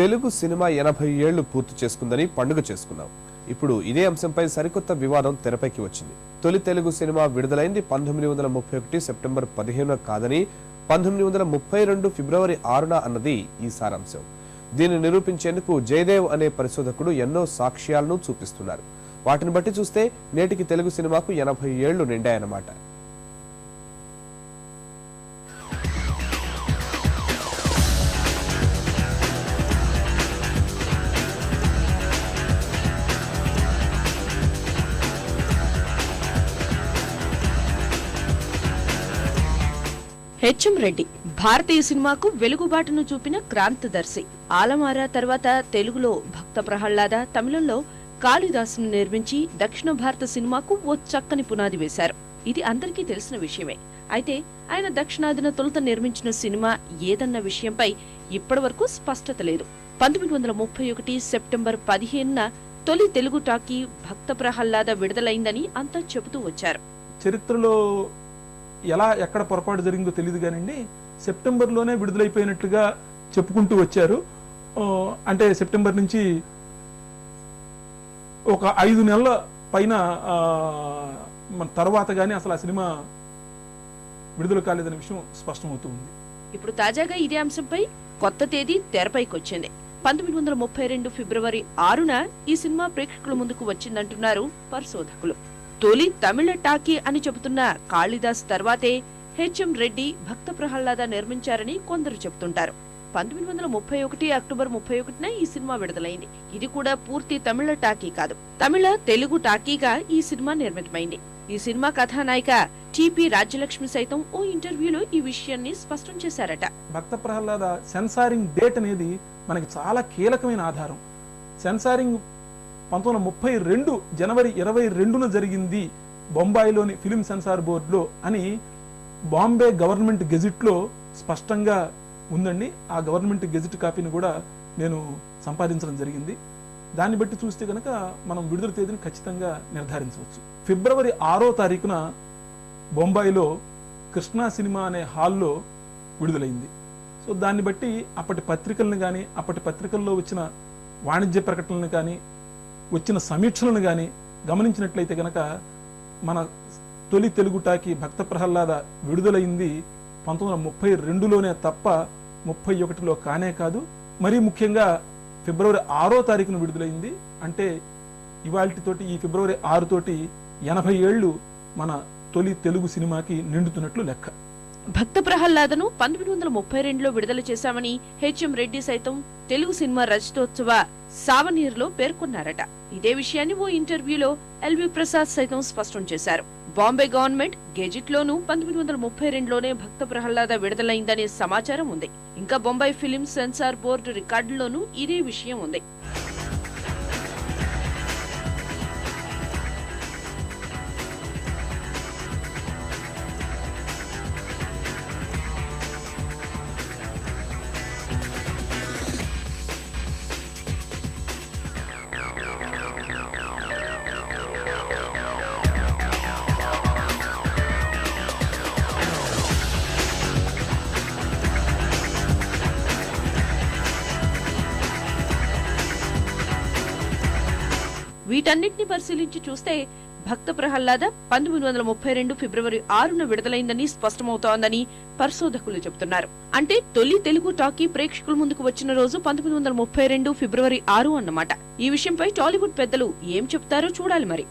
Telugu cinema ఎనభై ఏళ్ళు పూర్తి చేసుకుందని పండుగ చేసుకున్నాం. ఇప్పుడు ఇదే అంశంపై సరికొత్త వివాదం తెరపైకి వచ్చింది. తొలి తెలుగు సినిమా విడుదలైంది పంతొమ్మిది వందల ముప్పై ఒకటి సెప్టెంబర్ పదిహేనున కాదని పంతొమ్మిది వందల ముప్పై రెండు ఫిబ్రవరి ఆరున అన్నది ఈ సారాంశం. దీన్ని నిరూపించేందుకు జయదేవ్ అనే పరిశోధకుడు ఎన్నో సాక్ష్యాలను చూపిస్తున్నారు. వాటిని బట్టి చూస్తే నేటికి తెలుగు సినిమాకు ఎనభై ఏళ్ళు నిండాయన్నమాట. హెచ్ఎం రెడ్డి. భారతీయ సినిమాకు వెలుగుబాటును చూపిన క్రాంతదర్శి ఆలమారా తర్వాత తెలుగులో భక్త ప్రహ్లాద తమిళంలో కాళిదాసును నిర్మించి దక్షిణ భారత సినిమాకు ఓ చక్కని పునాది వేశారు. ఇది అందరికీ తెలిసిన విషయమే. అయితే ఆయన దక్షిణాదిన తొలుత నిర్మించిన సినిమా ఏదన్న విషయంపై ఇప్పటివరకు స్పష్టత లేదు. పంతొమ్మిది వందల ముప్పై ఒకటి సెప్టెంబర్ పదిహేనున తొలి తెలుగు టాకీ భక్త ప్రహ్లాద విడుదలైందని అంతా చెబుతూ వచ్చారు. చరిత్రలో ఎలా ఎక్కడ పొరపాటు జరిగిందో తెలియదు కానివ్వండి సెప్టెంబర్లోనే విడుదలైపోయినట్లుగా చెప్పుకుంటూ వచ్చారు. అంటే సెప్టెంబర్ నుంచి ఒక ఐదు నెలల పైన మన తర్వాత కానీ అసలు ఆ సినిమా విడుదల కాలేదనే విషయం స్పష్టమవుతూ ఉంది. ఇప్పుడు తాజాగా ఇదే అంశంపై కొత్త తేదీ తెరపైకి వచ్చింది. పంతొమ్మిది వందల ముప్పై రెండు ఫిబ్రవరి ఆరున ఈ సినిమా ప్రేక్షకుల ముందుకు వచ్చిందంటున్నారు పరిశోధకులు. తొలి తమిళ టాకీ అని చెబుతున్న కాళిదాస్ తర్వాతే హెచ్ఎం రెడ్డి భక్త ప్రహ్లాద నిర్మించారని కొందరు చెబుతుంటారు. పంతొమ్మిది వందల ముప్పై ఒకటి అక్టోబర్ ముప్పై ఒకటిన ఈ సినిమా విడుదలైంది. ఇది కూడా పూర్తి తమిళ టాకీ కాదు. తమిళ తెలుగు టాకీగా ఈ సినిమా నిర్మితమైంది. ఈ సినిమా కథానాయిక టిపి రాజ్యలక్ష్మి సైతం ఓ ఇంటర్వ్యూలో ఈ విషయాన్ని స్పష్టం చేశారట. భక్త ప్రహ్లాద సెన్సారింగ్ డేట్ అనేది మనకి చాలా కీలకమైన ఆధారం. సెన్సారింగ్ పంతొమ్మిది వందల ముప్పై రెండు జనవరి ఇరవై రెండున జరిగింది బొంబాయిలోని ఫిలిం సెన్సార్ బోర్డులో అని బాంబే గవర్నమెంట్ గెజిట్లో స్పష్టంగా ఉందండి. ఆ గవర్నమెంట్ గెజిట్ కాపీని కూడా నేను సంపాదించడం జరిగింది. దాన్ని బట్టి చూస్తే కనుక మనం విడుదల తేదీని ఖచ్చితంగా నిర్ధారించవచ్చు. ఫిబ్రవరి ఆరో తారీఖున బొంబాయిలో కృష్ణా సినిమా అనే హాల్లో విడుదలైంది. సో దాన్ని బట్టి అప్పటి పత్రికలను కానీ అప్పటి పత్రికల్లో వచ్చిన వాణిజ్య ప్రకటనలను కానీ వచ్చిన సమీక్షలను కానీ గమనించినట్లయితే గనక మన తొలి తెలుగుటాకి భక్త ప్రహ్లాద విడుదలైంది పంతొమ్మిది వందల ముప్పై రెండులోనే తప్ప ముప్పై ఒకటిలో కానే కాదు. మరీ ముఖ్యంగా ఫిబ్రవరి ఆరో తారీఖున విడుదలైంది. అంటే ఇవాల్టితోటి ఈ ఫిబ్రవరి ఆరు తోటి ఎనభై ఏళ్ళు మన తొలి తెలుగు సినిమాకి నిండుతున్నట్లు లెక్క. భక్త ప్రహ్లాదను పంతొమ్మిది వందల ముప్పై రెండులో విడుదల చేశామని హెచ్ఎం రెడ్డి సైతం తెలుగు సినిమా రజతోత్సవ సావనీర్లో పేర్కొన్నారట. ఇదే విషయాన్ని ఓ ఇంటర్వ్యూలో ఎల్వి ప్రసాద్ సైతం స్పష్టం చేశారు. బాంబే గవర్నమెంట్ గెజిట్ లోనూ పంతొమ్మిది వందల ముప్పై రెండులోనే భక్త ప్రహ్లాద విడుదలైందనే సమాచారం ఉంది. ఇంకా బొంబాయి ఫిలిం సెన్సార్ బోర్డు రికార్డుల్లోనూ ఇదే విషయం ఉంది. వీటన్నిటిని పరిశీలించి చూస్తే భక్త ప్రహ్లాద పంతొమ్మిది వందల ముప్పై రెండు ఫిబ్రవరి ఆరున విడుదలైందని స్పష్టమవుతోందని పరిశోధకులు చెబుతున్నారు. అంటే తొలి తెలుగు టాకీ ప్రేక్షకుల ముందుకు వచ్చిన రోజు పంతొమ్మిది వందల ముప్పై రెండు ఫిబ్రవరి ఆరు అన్నమాట. ఈ విషయంపై టాలీవుడ్ పెద్దలు ఏం చెప్తారో చూడాలి మరి.